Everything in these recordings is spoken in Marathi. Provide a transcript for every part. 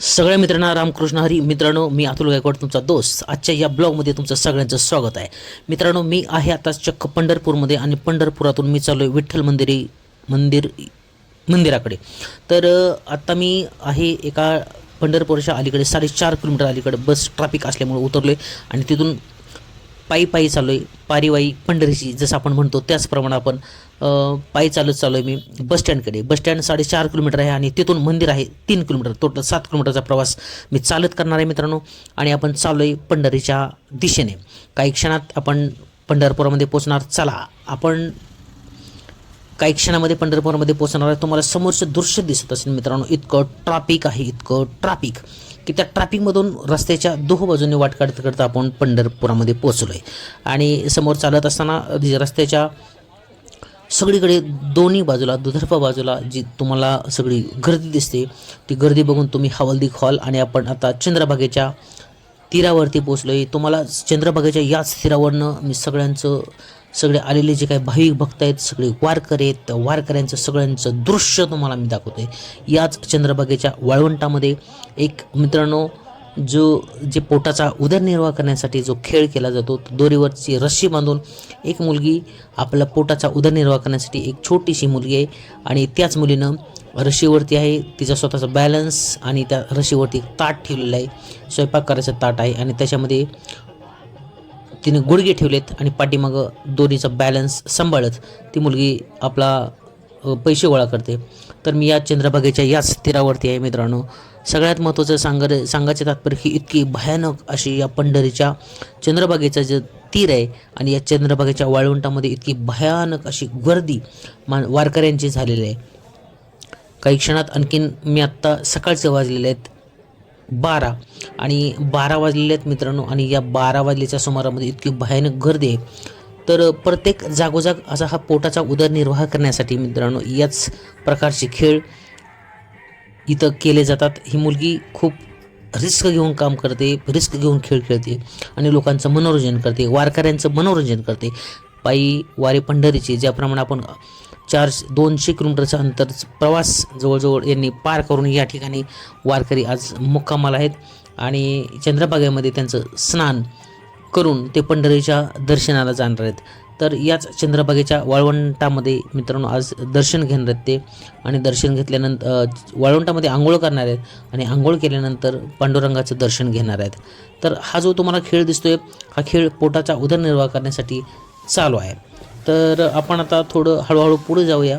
सगळ्या मित्रांना रामकृष्ण हरी. मित्रांनो मी अतुल गायकवाड तुमचा दोस्त. आजच्या या ब्लॉगमध्ये तुमचं सगळ्यांचं स्वागत आहे. मित्रांनो मी आहे आता चक्क पंढरपूरमध्ये आणि पंढरपुरातून मी चाललो आहे विठ्ठल मंदिरी मंदिर मंदिराकडे. तर आत्ता मी आहे एका पंढरपूरच्या अलीकडे साडेचार किलोमीटर अलीकडे बस ट्रॅफिक असल्यामुळे उतरलो आहे आणि तिथून पायी पायी चालू आहे पारिवाई पंढरीची जसं आपण म्हणतो त्याचप्रमाणे आपण पायी चालत चाललो आहे मी बसस्टँडकडे बसस्टँड साडेचार किलोमीटर आहे आणि तिथून मंदिर आहे तीन किलोमीटर टोटल सात किलोमीटरचा प्रवास मी चालत करणार आहे मित्रांनो. आणि आपण चाललो आहे पंढरीच्या दिशेने. काही क्षणात आपण पंढरपुरामध्ये पोचणार चला आपण काही क्षणामध्ये पंढरपूरमध्ये पोहोचणार आहे. तुम्हाला समोरचं दृश्य दिसत असेल मित्रांनो. इतकं ट्रॅफिक आहे इतकं ट्रॅफिक की त्या ट्रॅफिकमधून रस्त्याच्या दोह बाजूने वाट काढत करता आपण पंढरपुरामध्ये पोहोचलो आहे आणि समोर चालत असताना रस्त्याच्या सगळीकडे दोन्ही बाजूला दुधर्फा बाजूला जी तुम्हाला सगळी गर्दी दिसते ती गर्दी बघून तुम्ही हवालदी हॉल आणि आपण आता चंद्रभागेच्या तीरावरती पोचलो आहे तुम्हाला चंद्रभागेच्या याच तीरावरनं मी सगळ्यांचं सगळे आलेले जे काही भाविक भक्त आहेत सगळे वारकरी आहेत त्या वारकऱ्यांचं सगळ्यांचं दृश्य तुम्हाला मी दाखवतो आहे याच चंद्रभागेच्या वाळवंटामध्ये एक मित्रांनो जो जे पोटाचा उदरनिर्वाह करण्यासाठी जो खेळ केला जातो तो दोरीवरची रस्सी बांधून एक मुलगी आपल्या पोटाचा उदरनिर्वाह करण्यासाठी एक छोटीशी मुलगी आहे आणि त्याच मुलीनं रशीवरती आहे तिचा स्वतःचा बॅलन्स आणि त्या रशीवरती ताट ठेवलेलं आहे स्वयंपाक करायचं ताट आहे आणि त्याच्यामध्ये तिने गुडघे ठेवलेत आणि पाठीमागं दोरीचा बॅलन्स सांभाळत ती मुलगी आपला पैसे गोळा करते. तर मी या चंद्रभागेच्या याच तीरावरती आहे मित्रांनो. सगळ्यात महत्त्वाचं सांग सांगायचं तात्पर्य ही इतकी भयानक अशी या पंढरीच्या चंद्रभागेचं जे तीर आहे आणि या चंद्रभागेच्या वाळवंटामध्ये इतकी भयानक अशी गर्दी मा वारकऱ्यांची झालेली आहे. काही क्षणात आणखीन मी आत्ता सकाळचे वाजलेले आहेत बारा आणि बारा वाजलेले आहेत मित्रांनो आणि या बारा वाजलेच्या सुमारामध्ये इतकी भयानक गर्दी आहे. तर प्रत्येक जागोजाग असा हा पोटाचा उदरनिर्वाह करण्यासाठी मित्रांनो याच प्रकारचे खेळ इथं केले जातात. ही मुलगी खूप रिस्क घेऊन काम करते रिस्क घेऊन खेळ खेळते आणि लोकांचं मनोरंजन करते वारकऱ्यांचं मनोरंजन करते. पायी वारे पंढरीचे ज्याप्रमाणे आपण चार दोनशे किलोमीटरचा अंतर प्रवास जवळजवळ यांनी पार करून या ठिकाणी वारकरी आज मुक्कामाला आहेत आणि चंद्रभागेमध्ये त्यांचं स्नान करून ते पंढरीच्या दर्शनाला जाणार आहेत. तर याच चंद्रभागेच्या वाळवंटामध्ये मित्रांनो आज दर्शन घेणार आहेत ते. आणि दर्शन घेतल्यानंतर वाळवंटामध्ये आंघोळ करणार आहेत आणि आंघोळ केल्यानंतर पांडुरंगाचं दर्शन घेणार आहेत. तर हा जो तुम्हाला खेळ दिसतोय हा खेळ पोटाचा उदरनिर्वाह करण्यासाठी चालू आहे. तर आपण आता थोडं हळूहळू पुढे जाऊया.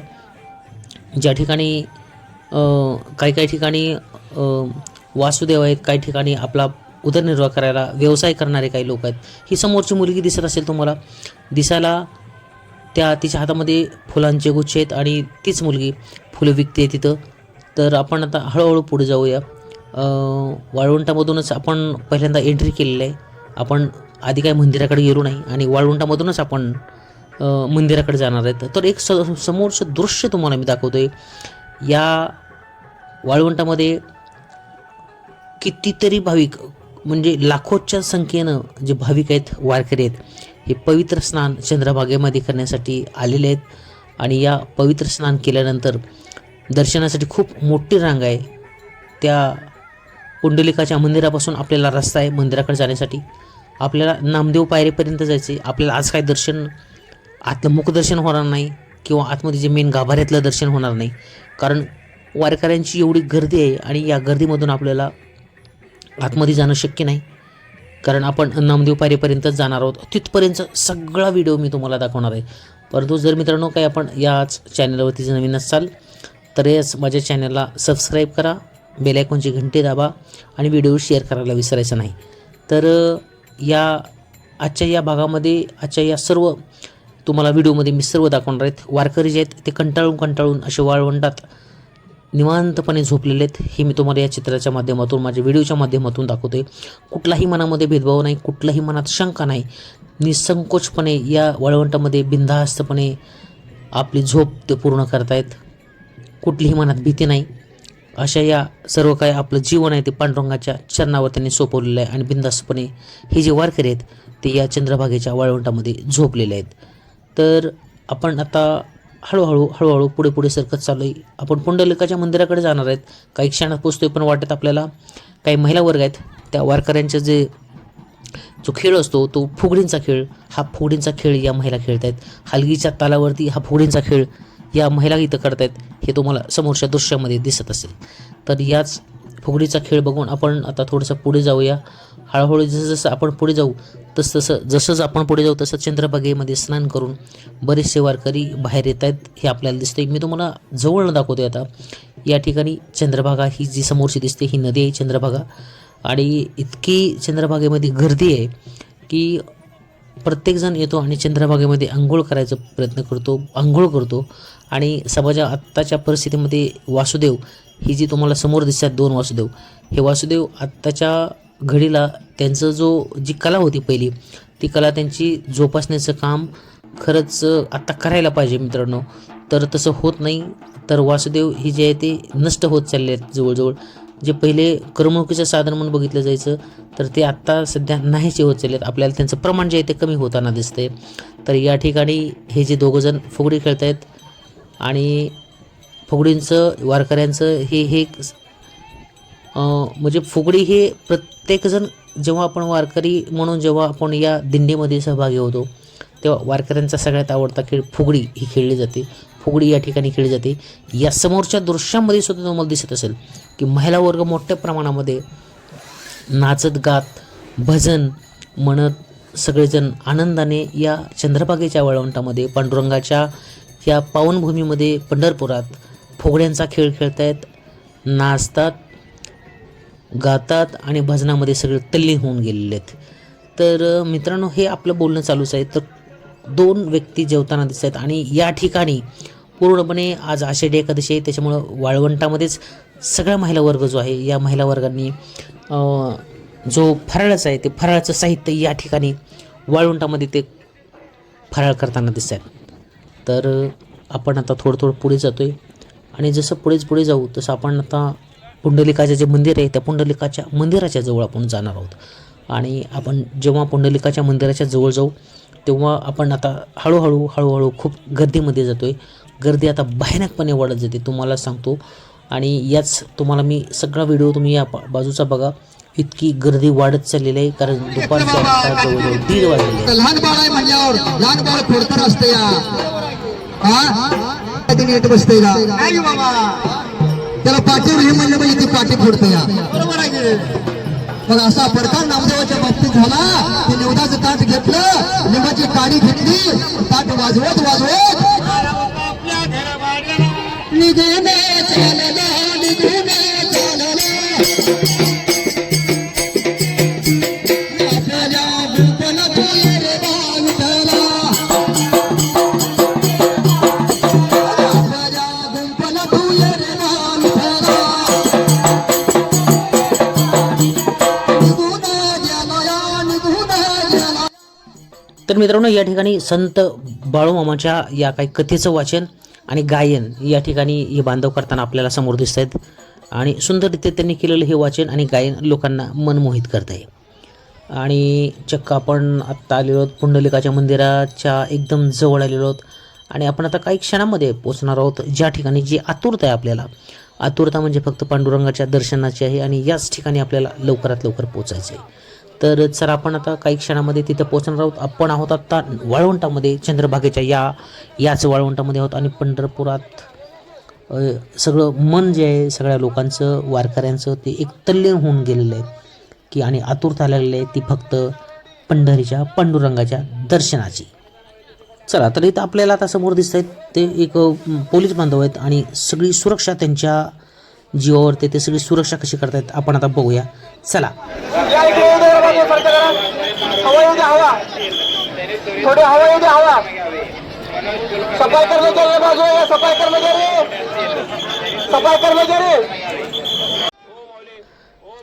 ज्या ठिकाणी काही काही ठिकाणी वासुदेव आहेत काही ठिकाणी आपला उदरनिर्वाह करायला व्यवसाय करणारे काही लोक आहेत. ही समोरची मुलगी दिसत असेल तुम्हाला. दिसायला त्या तिच्या हातामध्ये फुलांचे गुच्छ आहेत आणि तीच मुलगी फुलं विकते तिथं. तर आपण आता हळूहळू पुढे जाऊया. वाळवंटामधूनच आपण पहिल्यांदा एंट्री केलेलं आहे. आपण आधी काही मंदिराकडे गेलो नाही आणि वाळवंटामधूनच आपण मंदिराकडे जाणार आहेत. तर एक स समोरचं दृश्य तुम्हाला मी दाखवतो आहे या वाळवंटामध्ये कितीतरी भाविक म्हणजे लाखोच्या संख्येनं जे भाविक आहेत वारकरी आहेत हे पवित्र स्नान चंद्रभागेमध्ये करण्यासाठी आलेले आहेत. आणि या पवित्र स्नान केल्यानंतर दर्शनासाठी खूप मोठी रांग आहे. त्या पुंडलिकाच्या मंदिरापासून आपल्याला रस्ता आहे मंदिराकडे जाण्यासाठी. आपल्याला नामदेव पायरीपर्यंत जायचे आपल्याला आज काय दर्शन आतलं मुखदर्शन होणार नाही किंवा आतमध्ये जे मेन गाभाऱ्यातलं दर्शन होणार नाही. कारण वारकऱ्यांची एवढी गर्दी आहे आणि या गर्दीमधून आपल्याला आतमध्ये जाणं शक्य नाही. कारण आपण नामदेव पारेपर्यंतच जाणार आहोत. तिथपर्यंत सगळा व्हिडिओ मी तुम्हाला दाखवणार आहे. परंतु जर मित्रांनो काही आपण याच चॅनलवरती जर नवीन असाल तर याच माझ्या चॅनलला सबस्क्राईब करा बेलायकॉनची घंटी दाबा आणि व्हिडिओ शेअर करायला विसरायचं नाही. तर या आजच्या या भागामध्ये आजच्या या सर्व तुम्हाला व्हिडिओमध्ये मी सर्व दाखवणार आहेत. वारकरी जे आहेत ते कंटाळून कंटाळून असे वाळवंटात निवांतपणे झोपलेले आहेत हे मी तुम्हाला या चित्राच्या माध्यमातून माझ्या व्हिडिओच्या माध्यमातून दाखवतोय कुठलाही मनामध्ये भेदभाव नाही कुठलाही मनात शंका नाही. निसंकोचपणे या वळवंटामध्ये बिनधास्तपणे आपली झोप ते पूर्ण करतायत. कुठलीही मनात भीती नाही. अशा या सर्व काय आपलं जीवन आहे ते पांडुरंगाच्या चरणावर त्यांनी सोपवलेलं आहे आणि बिंदास्तपणे हे जे वारकरी आहेत ते या चंद्रभागेच्या वाळवंटामध्ये झोपलेले आहेत. तर आपण आता हळूहळू हळूहळू पुढे पुढे सरकत चालू आहे आपण पुंडलिकाच्या मंदिराकडे जाणार आहेत. काही क्षणात पोचतोय पण वाटत आपल्याला काही महिला वर्ग आहेत. त्या वारकऱ्यांचे जे जो खेळ असतो तो फुगडींचा खेळ. हा फुगडींचा खेळ या महिला खेळत आहेत हलगीच्या तालावरती हा फुगडींचा खेळ या महिला इथं करतायत. हे तुम्हाला समोरच्या दृश्यामध्ये दिसत असेल. तर याच फुगडीचा खेळ बघून आपण आता थोडंसं पुढे जाऊया. हळूहळू जसं जसं आपण पुढे जाऊ तसतसं तसं जसंच आपण पुढे जाऊ तसं चंद्रभागेमध्ये स्नान करून बरेचसे वारकरी बाहेर येत आहेत हे आपल्याला दिसतंय. मी तुम्हाला जवळ दाखवतो आता. या ठिकाणी चंद्रभागा ही जी समोरची दिसते ही नदी आहे चंद्रभागा. आणि इतकी चंद्रभागेमध्ये गर्दी आहे की प्रत्येकजण येतो आणि चंद्रभागेमध्ये आंघोळ करायचा प्रयत्न करतो आंघोळ करतो. आणि समाजा आत्ताच्या परिस्थितीमध्ये वासुदेव ही जी तुम्हाला समोर दिसतात दोन वासुदेव हे वासुदेव आत्ताच्या घडीला त्यांचं जो जी कला होती पहिली ती कला त्यांची जोपासण्याचं काम खरंच आत्ता करायला पाहिजे मित्रांनो. तर तसं होत नाही. तर वासुदेव ही जे आहे ते नष्ट होत चालले आहेत जवळजवळ. जे पहिले करमणुकीचं साधन म्हणून बघितलं जायचं तर ते आत्ता सध्या नाहीचे होत चालले आहेत. आपल्याला त्यांचं प्रमाण जे आहे ते कमी होताना दिसतंय. तर या ठिकाणी हे जे दोघंजण फुगडी खेळत आहेत आणि फुगडींचं वारकऱ्यांचं हे हे म्हणजे फुगडी हे प्रत्येकजण जेव्हा आपण वारकरी म्हणून जेव्हा आपण या दिंडीमध्ये सहभागी होतो तेव्हा वारकऱ्यांचा सगळ्यात आवडता खेळ फुगडी ही खेळली जाते. फुगडी या ठिकाणी खेळली जाते. या समोरच्या दृश्यामध्ये सुद्धा तुम्हाला दिसत असेल की महिला वर्ग मोठ्या प्रमाणामध्ये नाचत गात भजन म्हणत सगळेजण आनंदाने या चंद्रभागेच्या वळवंटामध्ये पांडुरंगाच्या या पावनभूमीमध्ये पंढरपुरात फुगड्यांचा खेळ खेळतायत नाचतात गातात आणि भजनामध्ये सगळे तल्लीन होऊन गेलेले आहेत. तर मित्रांनो हे आपलं बोलणं चालूच आहे. तर दोन व्यक्ती जेवताना दिसत आहेत आणि या ठिकाणी पूर्णपणे आज आषाढी एकादशी आहे. त्याच्यामुळं वाळवंटामध्येच सगळा महिला वर्ग जो आहे या महिला वर्गांनी जो फराळाचं आहे ते फराळाचं साहित्य या ठिकाणी वाळवंटामध्ये ते फराळ करताना दिसत आहेत. तर आपण आता थोडं थोडं पुढे जातो आहे आणि जसं पुढेच पुढे जाऊ तसं आपण आता पुंडलिकाचे जे मंदिर आहे त्या पुंडलिकाच्या मंदिराच्या जवळ आपण जाणार आहोत. आणि आपण जेव्हा पुंडलिकाच्या मंदिराच्या जवळ जाऊ तेव्हा आपण आता हळूहळू हळूहळू खूप गर्दीमध्ये जातो आहे गर्दी आता भयानकपणे वाढत जाते तुम्हाला सांगतो. आणि याच तुम्हाला मी सगळा व्हिडिओ तुम्ही या बाजूचा बघा. इतकी गर्दी वाढत चाललेली आहे कारण दुपारच्या जवळजवळ दीड वाजलेले आहे. लहान बाळ आहे म्हणल्यावर लहान बाळ खोडकर असते या हा? नीट बसते या त्याला पाठीवर हे म्हणलं म्हणजे ती पाठी फोडते या बरोबर आहे मग असा प्रकार नामदेवाच्या बाबतीत झाला. ते निवदाचं ताट घेतलं. लिंबाची काडी घेतली. ताट वाजवत वाजवत निघून तर मित्रांनो या ठिकाणी संत बाळूमामाच्या या काही कथेचं वाचन आणि गायन या ठिकाणी हे बांधव करताना आपल्याला समोर दिसत आहेत आणि सुंदररीत्या त्यांनी केलेलं हे वाचन आणि गायन लोकांना मनमोहित करत आहे आणि चक्क आपण आत्ता आलेलो आहोत पुंडलिकाच्या मंदिराच्या एकदम जवळ आलेलो आहोत. आणि आपण आता काही क्षणामध्ये पोचणार आहोत ज्या ठिकाणी जी आतुरता आहे आपल्याला. आतुरता म्हणजे फक्त पांडुरंगाच्या दर्शनाची आहे आणि याच ठिकाणी आपल्याला लवकरात लवकर पोचायचं आहे तर सर आपण आता काही क्षणामध्ये तिथं पोहोचणार आहोत. आपण आहोत आत्ता वाळवंटामध्ये चंद्रभागेच्या या याच वाळवंटामध्ये आहोत आणि पंढरपुरात सगळं मन जे आहे सगळ्या लोकांचं वारकऱ्यांचं ते एक तल्लीन होऊन गेलेलं आहे. की आणि आतुरता लागलेली आहे ती फक्त पंढरीच्या पांडुरंगाच्या दर्शनाची. चला तर इथं आपल्याला आता समोर दिसत आहेत ते एक पोलीस बांधव आहेत आणि सगळी सुरक्षा त्यांच्या जीवावर ते ते सगळी सुरक्षा कशी करतायत आपण आता बघूया. चला. या करा. हवा येऊ द्या हवा. थोडी हवा येऊ द्या हवा. सफाई कर्मचारी बाजू या सफाई कर्मचारी. सफाई कर्मचारी.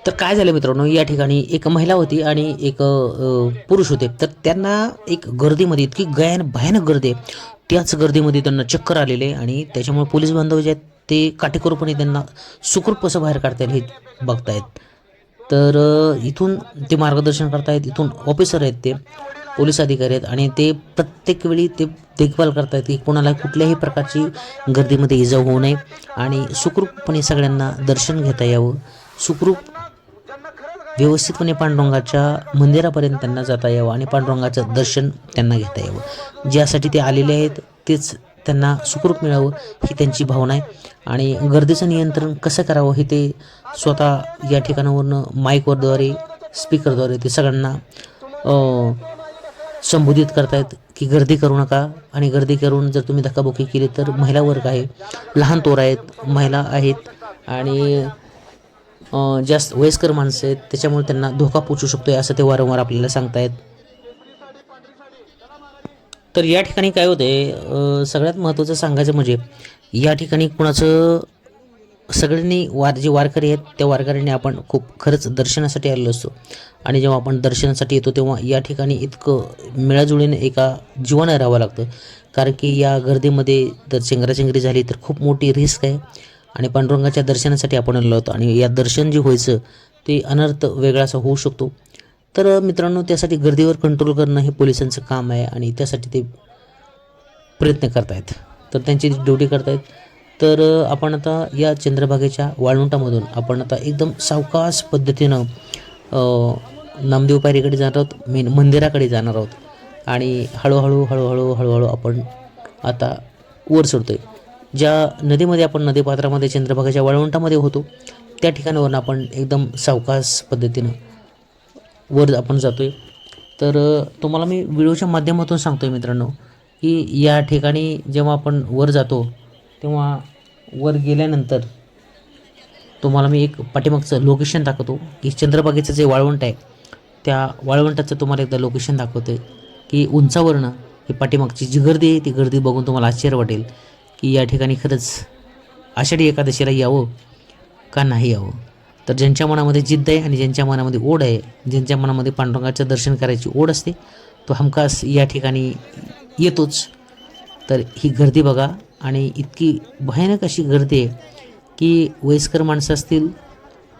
तर काय झालं मित्रांनो या ठिकाणी एक महिला होती आणि एक पुरुष होते. तर त्यांना एक गर्दीमध्ये इतकी गयान भयानक गर्दी आहे. त्याच गर्दीमध्ये त्यांना चक्कर आलेले आणि त्याच्यामुळे पोलीस बांधव जे आहेत ते काटेकोरपणे त्यांना सुखरूप कसं बाहेर काढता येईल हे बघतायत. तर इथून ते मार्गदर्शन करतायत इथून ऑफिसर आहेत ते पोलीस अधिकारी आहेत आणि ते प्रत्येक वेळी ते देखभाल करतायत की कोणाला कुठल्याही प्रकारची गर्दीमध्ये इजा होऊ नये आणि सुखरूपपणे सगळ्यांना दर्शन घेता यावं. सुखरूप व्यवस्थितपणे पांडुरंगाच्या मंदिरापर्यंत त्यांना जाता यावं आणि पांडुरंगाचं दर्शन त्यांना घेता यावं. ज्यासाठी ते आलेले आहेत तेच त्यांना सुखरूप मिळावं ही त्यांची भावना आहे. आणि गर्दीचं नियंत्रण कसं करावं हे ते स्वतः या ठिकाणावरनं माईकवरद्वारे स्पीकरद्वारे ते सगळ्यांना संबोधित करतायत की गर्दी करू नका. आणि गर्दी करून जर तुम्ही धक्काबुक्की केली तर महिला वर्ग आहे. लहान तोर आहेत महिला आहेत. आणि जास्त वयस्कर माणसं आहेत. त्याच्यामुळे त्यांना धोका पोचू शकतो आहे असं ते वारंवार आपल्याला सांगतायत. तर या ठिकाणी काय होते सगळ्यात महत्त्वाचं सांगायचं म्हणजे या ठिकाणी कुणाचं सगळ्यांनी वार जे वारकरी आहेत त्या वारकऱ्यांनी आपण खूप खरंच दर्शनासाठी आलेलो असतो. आणि जेव्हा आपण दर्शनासाठी येतो तेव्हा या ठिकाणी इतकं मिळाजुळीने एका जीवानं राहावं लागतं. कारण की या गर्दीमध्ये जर चेंगराचेंगरी झाली तर खूप मोठी रिस्क आहे. आणि पांडुरंगाच्या दर्शनासाठी आपण आलो होतो आणि या दर्शन जे व्हायचं ते अनर्थ वेगळा असा होऊ शकतो. तर मित्रांनो त्यासाठी गर्दीवर कंट्रोल करणं हे पोलिसांचं काम आहे आणि त्यासाठी ते प्रयत्न करतायत. तर त्यांची ड्युटी करतायत. तर आपण आता या चंद्रभागेच्या वाळवंटामधून आपण आता एकदम सावकाश पद्धतीनं नामदेव पायरीकडे जाणार आहोत मेन मंदिराकडे जाणार आहोत. आणि हळूहळू हळूहळू हळूहळू आपण आता वर सोडतोय. ज्या नदीमध्ये आपण नदीपात्रामध्ये चंद्रभागाच्या वाळवंटामध्ये होतो त्या ठिकाणावरून आपण एकदम सावकाश पद्धतीनं वर आपण जातो आहे तर तुम्हाला मी व्हिडिओच्या माध्यमातून सांगतो आहे मित्रांनो की या ठिकाणी जेव्हा आपण वर जातो तेव्हा वर गेल्यानंतर तुम्हाला मी एक पाठीमागचं लोकेशन दाखवतो की चंद्रबागेचं जे वाळवंट आहे त्या वाळवंटाचं तुम्हाला एकदा लोकेशन दाखवतो आहे की उंचावरनं ही पाठीमागची जी गर्दी आहे ती गर्दी बघून तुम्हाला आश्चर्य वाटेल की या ठिकाणी खरंच आषाढी एकादशीला यावं का नाही यावं. तर ज्यांच्या मनामध्ये जिद्द आहे आणि ज्यांच्या मनामध्ये ओढ आहे ज्यांच्या मनामध्ये पांडुरंगाचं दर्शन करायची ओढ असते तो हमखास या ठिकाणी येतोच. तर ही गर्दी बघा आणि इतकी भयानक अशी गर्दी आहे की वयस्कर माणसं असतील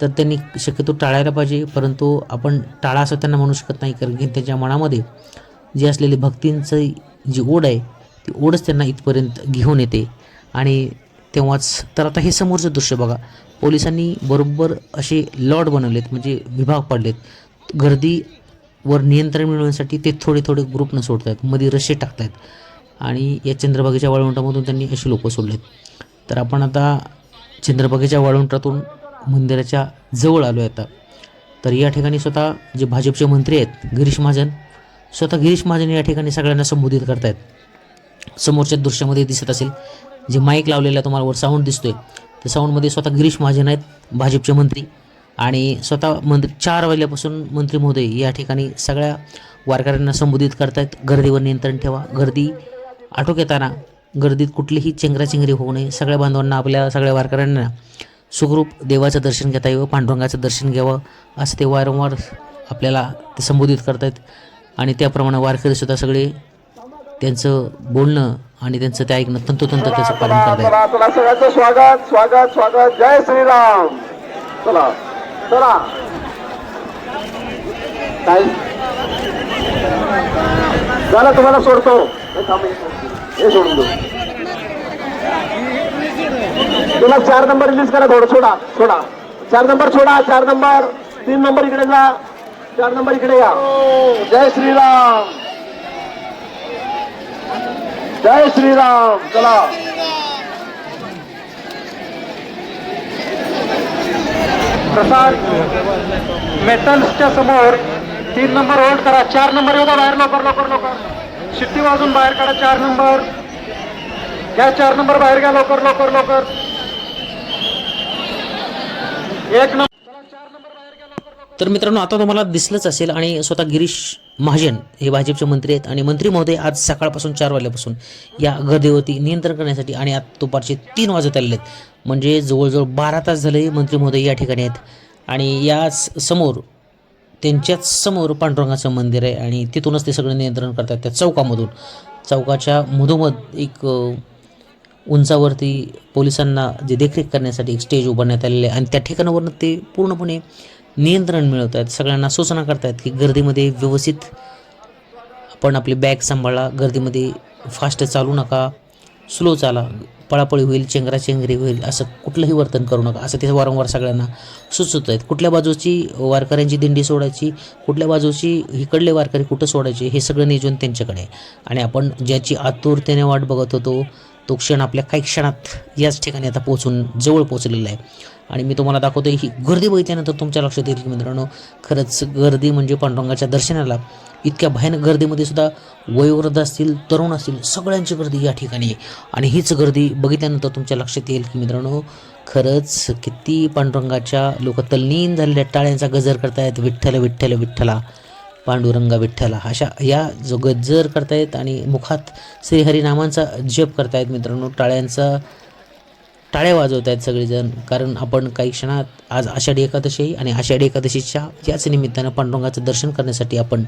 तर त्यांनी शक्यतो टाळायला पाहिजे परंतु आपण टाळा असं त्यांना म्हणू शकत नाही कारण की त्यांच्या मनामध्ये जी असलेली भक्तींचं जी ओढ आहे ती ओढच त्यांना इथपर्यंत घेऊन येते. आणि तेव्हाच तर आता हे समोरचं दृश्य बघा पोलिसांनी बरोबर असे लॉट बनवलेत म्हणजे विभाग पाडलेत. गर्दीवर नियंत्रण मिळवण्यासाठी ते थोडे थोडे ग्रुपनं सोडत आहेत मध्ये रस्से टाकत आहेत आणि या चंद्रभागेच्या वाळवंटामधून त्यांनी अशी लोकं सोडलेत. तर आपण आता चंद्रभागेच्या वाळवंटातून मंदिराच्या जवळ आलो आहे आता. तर या ठिकाणी स्वतः जे भाजपचे मंत्री आहेत गिरीश महाजन स्वतः गिरीश महाजन या ठिकाणी सगळ्यांना संबोधित करतायत. समोरच्या दृश्यामध्ये दिसत असेल जे माईक लावलेला तुम्हाला वर साऊंड दिसतोय. तर साऊंडमध्ये स्वतः गिरीश महाजन आहेत भाजपचे मंत्री. आणि स्वतः मंत्री चार वाजल्यापासून मंत्री महोदय या ठिकाणी सगळ्या वारकऱ्यांना संबोधित करतायत. गर्दीवर नियंत्रण ठेवा. गर्दी आटोक्यात आणा गर्दीत कुठलीही चेंगराचेंगरी होऊ नये. सगळ्या बांधवांना आपल्या सगळ्या वारकऱ्यांना सुखरूप देवाचं दर्शन घेता यावं पांडुरंगाचं दर्शन घ्यावं असं ते वारंवार आपल्याला ते संबोधित करतायत. आणि त्याप्रमाणे वारकरीसुद्धा सगळे त्यांचं बोलणं आणि त्यांचं ते ऐकणं तंतोतंत त्याचं पालन करतायत चला चला सगळ्यांचं स्वागत स्वागत स्वागत. जय श्रीराम. चला चला. काय झालं तुम्हाला सोडतो. हे हे सोडून देऊ. तुला चार नंबर रिलीज करा थोडं सोडा सोडा. चार नंबर सोडा चार नंबर. तीन नंबर इकडे जा. चार नंबर इकडे या. जय श्रीराम. जय श्रीराम चला. प्रसाद मेटल्सच्या समोर तीन नंबर होल्ड करा. चार नंबर येऊ बाहेर लवकर लवकर लवकर. शिट्टी वाजून बाहेर काढा चार नंबर घ्या चार नंबर बाहेर घ्या लवकर लवकर लवकर. एक नंबर चला चार नंबर बाहेर घ्या लवकर लवकर तर मित्रांनो आता तुम्हाला दिसलंच असेल आणि स्वतः गिरीश महाजन हे भाजपचे मंत्री आहेत. आणि मंत्री महोदय आज सकाळपासून चार वाजल्यापासून या गर्दीवरती नियंत्रण करण्यासाठी आणि आज दुपारचे तीन वाजत आलेले आहेत. म्हणजे जवळजवळ बारा तास झाले मंत्री महोदय या ठिकाणी आहेत. आणि याच समोर त्यांच्याच समोर पांडुरंगाचं मंदिर आहे आणि तिथूनच ते सगळं नियंत्रण करतात त्या चौकामधून. चौकाच्या मधोमध एक उंचावरती पोलिसांना जे देखरेख करण्यासाठी एक स्टेज उभारण्यात आलेले आहे. आणि त्या ठिकाणावरनं ते पूर्णपणे नियंत्रण मिळवत आहेत सगळ्यांना सूचना करतायत की गर्दीमध्ये व्यवस्थित आपण आपली बॅग सांभाळा गर्दीमध्ये फास्ट चालू नका स्लो चाला पळापळी होईल चेंगराचेंगरी होईल असं कुठलंही वर्तन करू नका असं ते वारंवार सगळ्यांना सुचवत आहेत कुठल्या बाजूची वारकऱ्यांची दिंडी सोडायची कुठल्या बाजूची इकडले वारकरी कुठं सोडायचे हे सगळं नियोजन त्यांच्याकडे आणि आपण ज्याची आतुरतेने वाट बघत होतो तो क्षण आपल्या काही क्षणात याच ठिकाणी आता पोहोचून जवळ पोहोचलेला आहे. आणि मी तुम्हाला दाखवतो ही गर्दी बघितल्यानंतर तुमच्या लक्षात येईल की मित्रांनो खरंच गर्दी म्हणजे पांडुरंगाच्या दर्शनाला इतक्या भयानक गर्दीमध्ये सुद्धा वयोवृद्ध असतील तरुण असतील सगळ्यांची गर्दी या ठिकाणी आहे. आणि हीच गर्दी बघितल्यानंतर तुमच्या लक्षात येईल की मित्रांनो खरंच किती पांडुरंगाच्या लोक तल्लीन झालेल्या टाळ्यांचा गजर करतायत विठ्ठल विठ्ठल विठ्ठला. पांडुरंगा विठ्ठला अशा या जो गजर करतायत आणि मुखात श्रीहरिनामांचा जप करतायत मित्रांनो टाळ्यांचा टाळ्या वाजवत आहेत सगळेजण कारण आपण काही क्षणात आज आषाढी एकादशी आणि आषाढी एकादशीच्या याच निमित्तानं पांडुरंगाचं दर्शन करण्यासाठी आपण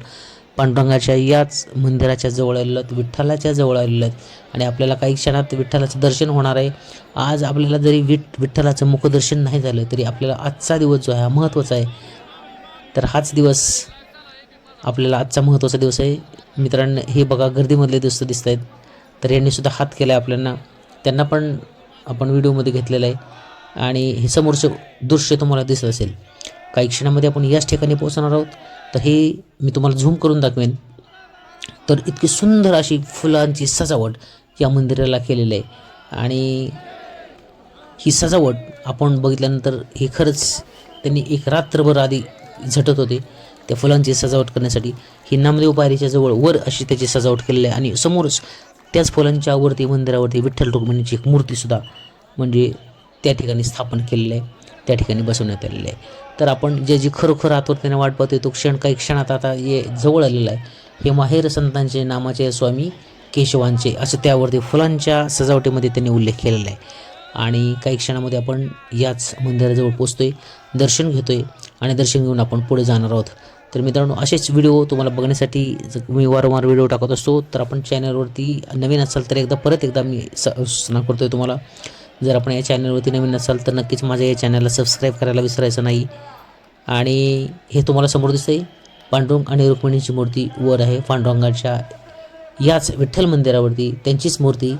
पांडुरंगाच्या याच मंदिराच्या जवळ आलेलो आहोत विठ्ठलाच्या जवळ आलेलो आहेत. आणि आपल्याला काही क्षणात विठ्ठलाचं दर्शन होणार आहे. आज आपल्याला जरी विठ विठ्ठलाचं मुखदर्शन नाही झालं तरी आपल्याला आजचा दिवस जो आहे हा महत्त्वाचा आहे. तर हाच दिवस आपल्याला आजचा महत्त्वाचा दिवस आहे. मित्रांनो हे बघा गर्दीमधले दिवस दिसत आहेत तर यांनीसुद्धा हात केला आहे आपल्यांना. त्यांना पण आपण व्हिडिओमध्ये घेतलेलं आहे. आणि हे समोरचं दृश्य तुम्हाला दिसत असेल. काही क्षणामध्ये आपण याच ठिकाणी पोहोचणार आहोत. तर हे मी तुम्हाला झूम करून दाखवेन. तर इतकी सुंदर अशी फुलांची सजावट या मंदिराला केलेली आहे. आणि ही सजावट आपण बघितल्यानंतर हे खरंच त्यांनी एक रात्रभर आधी झटत होते. त्या फुलांची सजावट करण्यासाठी ही नामदेव पायरीच्या जवळ वर अशी त्याची सजावट केलेली आहे. आणि समोरच त्याच फुलांच्या वरती मंदिरावरती विठ्ठल रुक्मिणीची एक मूर्तीसुद्धा म्हणजे त्या ठिकाणी स्थापन केलेलं आहे. त्या ठिकाणी बसवण्यात आलेली आहे. तर आपण जे जी खरोखर आतुरतेने वाट पाहतोय तो क्षण काही क्षणात आता ये जवळ आलेला आहे. हे माहेर संतांचे नामाचे स्वामी केशवांचे असं त्यावरती फुलांच्या सजावटीमध्ये त्यांनी उल्लेख केलेला आहे. आणि काही क्षणामध्ये आपण याच मंदिराजवळ पोचतोय दर्शन घेतोय आणि दर्शन घेऊन आपण पुढे जाणार आहोत. तर मित्रांनो असेच व्हिडिओ तुम्हाला बघण्यासाठी मी वारंवार व्हिडिओ टाकत असतो तर आपण चॅनलवरती नवीन असाल तर एकदा परत एकदा मी स सूचना करतोय तुम्हाला. जर आपण या चॅनलवरती नवीन असाल तर नक्कीच माझ्या या चॅनलला सबस्क्राईब करायला विसरायचं नाही. आणि हे तुम्हाला समोर दिसते पांडुरंग आणि रुक्मिणीची मूर्ती वर आहे. पांडुरंगाच्या याच विठ्ठल मंदिरावरती त्यांचीच मूर्ती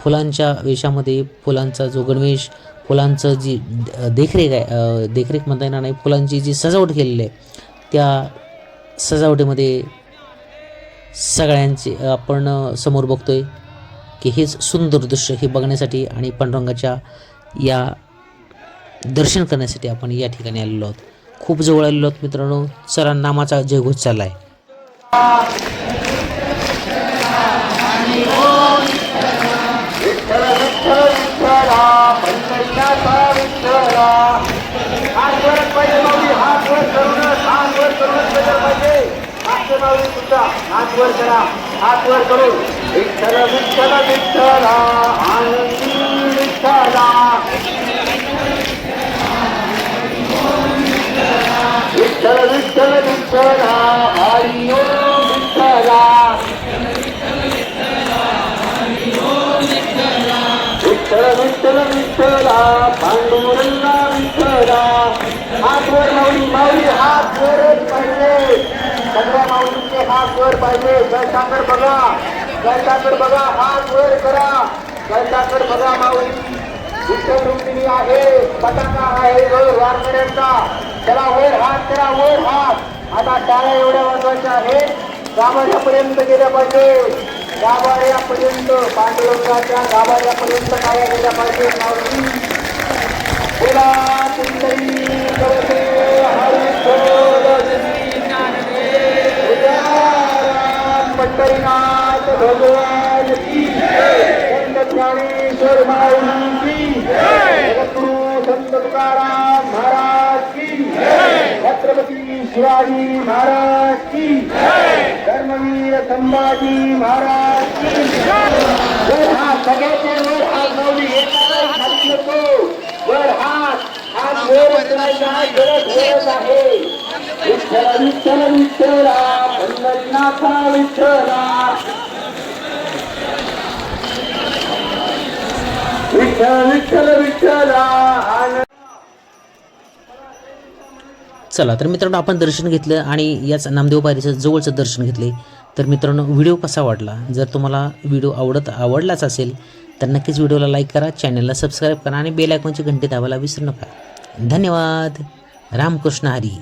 फुलांच्या वेशामध्ये फुलांचा जो गणवेश फुलांचं जी देखरेख आहे देखरेख म्हणता येणार नाही फुलांची जी सजावट केलेली आहे त्या सजावटीमध्ये सगळ्यांचे आपण समोर बघतो आहे की हेच सुंदर दृश्य हे बघण्यासाठी आणि पांडुरंगाच्या या दर्शन करण्यासाठी आपण या ठिकाणी आलेलो आहोत. खूप जवळ आलेलो आहोत मित्रांनो. सरांनामाचा नामाचा जयघोष चालला आहे हात वर करा हात वर करून विठ्ठल विठ्ठल विठ्ठला वर पाहिजे. जयसागर बघा. जयसागर बघा. हात वर करा. जयसागर बघा माऊली. विठ्ठल रुक्मिणी आहे. पताका आहे. वर वारकऱ्यांचा. त्याला वर हात करा वर हात. आता टाळ्या एवढ्या वाजवायच्या आहेत. गाभाऱ्यापर्यंत गेल्या पाहिजे. गाभाऱ्यापर्यंत पांडुरंगाच्या गाभाऱ्यापर्यंत काय गेल्या पाहिजे माऊली? बोला करते पंढरीनाथ भगवान की संत ज्ञानेश्वर महाराज की जगद्गुरु संत तुकाराम महाराज की छत्रपती शिवाजी महाराज की धर्मवीर संभाजी महाराज की वर हा सगळ्याचे वर हात माऊली एकाला खाली नको वर हात हात वर करायचा गरज होत आहे. विठ्ठल विठ्ठल विठ्ठला पंढरीनाथा विठ्ठला विठ्ठल विठ्ठल विठ्ठला चला तर मित्रांनो आपण दर्शन घेतलं आणि याच नामदेव पायरीचं जवळचं दर्शन घेतले. तर मित्रांनो व्हिडिओ कसा वाटला? जर तुम्हाला व्हिडिओ आवडत आवडलाच असेल तर नक्कीच व्हिडिओला लाईक करा चॅनलला सबस्क्राईब करा आणि बेल आयकॉनची घंटी दाबायला विसरू नका. धन्यवाद. रामकृष्ण हरी.